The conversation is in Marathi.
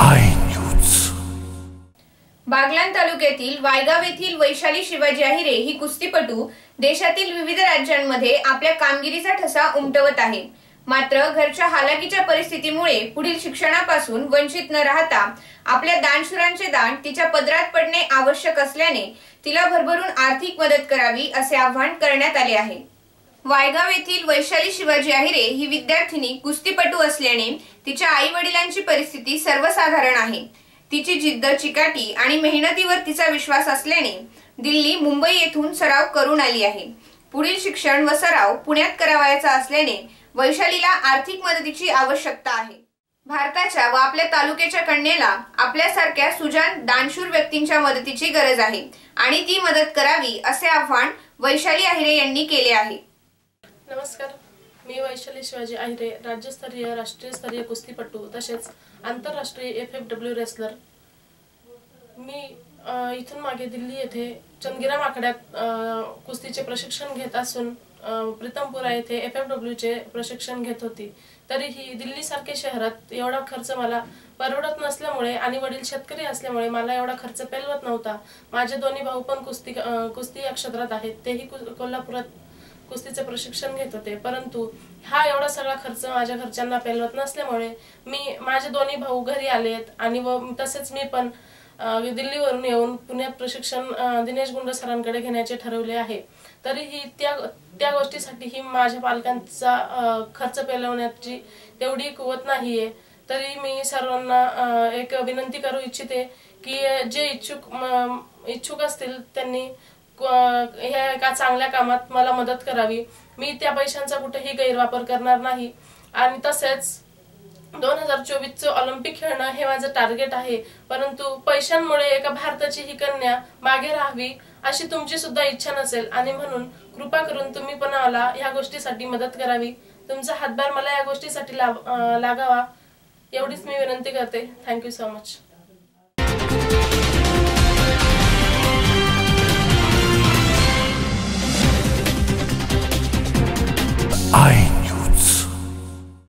आय न्यूज तालुक्यातील वायगाव येथील वैशाली शिवाजी आहिरे ही कुस्तीपटू देशातील विविध राज्यांमध्ये आपल्या कामगिरीचा ठसा उमटवत आहे. मात्र घरच्या हालाकीच्या परिस्थितीमुळे पुढील शिक्षणापासून वंचित न राहता आपल्या दानशुरांचे दान तिच्या पदरात पडणे आवश्यक असल्याने तिला भरभरून आर्थिक मदत करावी असे आवाहन करण्यात आले आहे. वायगाव येथील वैशाली शिवाजी आहिरे ही विद्यार्थिनी कुस्तीपटू असल्याने तिच्या आई वडिलांची परिस्थिती सर्वसाधारण आहे. तिची जिद्द चिकाटी आणि मेहनतीवर तिचा विश्वास असल्याने दिल्ली मुंबई येथून सराव करून आली आहे. पुढील शिक्षण व सराव पुण्यात करावयाचा असल्याने वैशालीला आर्थिक मदतीची आवश्यकता आहे. भारताच्या व आपल्या तालुक्याच्या कन्येला आपल्यासारख्या सुजान दानशूर व्यक्तींच्या मदतीची गरज आहे आणि ती मदत करावी असे आव्हान वैशाली आहिरे यांनी केले आहे. नमस्कार. मी वैशाली शिवाजी आहिरे राज्यस्तरीय राष्ट्रीयस्तरीय कुस्तीपटू तसेच आंतरराष्ट्रीय एफ एफ डब्ल्यू रेसलर मी इथून मागे दिल्ली येथे चंदगिरा माकड्यात कुस्तीचे प्रशिक्षण घेत असून प्रीतमपुरा येथे एफ एफ डब्ल्यूचे प्रशिक्षण घेत होती. तरीही दिल्लीसारख्या शहरात एवढा खर्च मला परवडत नसल्यामुळे आणि वडील शेतकरी असल्यामुळे मला एवढा खर्च पेलवत नव्हता. माझे दोन्ही भाऊ पण कुस्ती कुस्ती या क्षेत्रात आहेत. तेही कु- कोल्हापुरात कुस्तीचे प्रशिक्षण घेत होते. परंतु हा एवढा सगळा खर्च माझ्या घरच्यांना पेलवत नसल्यामुळे मी माझे दोन्ही भाऊ घरी आलेत आणि व तसेच मी पण दिल्लीवरून येऊन पुण्यात प्रशिक्षण दिनेश गुंड सरांकडे घेण्याचे ठरवले आहे. तरीही त्या त्या गोष्टीसाठीही माझ्या पालकांचा खर्च पेलवण्याची तेवढी कुवत नाहीये. तरी मी सर्वांना एक विनंती करू इच्छिते की जे इच्छुक इच्छुक असतील त्यांनी ह्या एका चांगल्या कामात मला मदत करावी. मी त्या पैशांचा कुठेही गैरवापर करणार नाही. आणि तसेच दोन हजार चोवीसचं ऑलिम्पिक खेळणं हे माझं टार्गेट आहे. परंतु पैशांमुळे एका भारताची ही कन्या मागे राहावी अशी तुमची सुद्धा इच्छा नसेल. आणि म्हणून कृपा करून तुम्ही पण मला ह्या गोष्टीसाठी मदत करावी. तुमचा हातभार मला या गोष्टीसाठी लाव लागावा. एवढीच मी विनंती करते. Thank you so much Ai.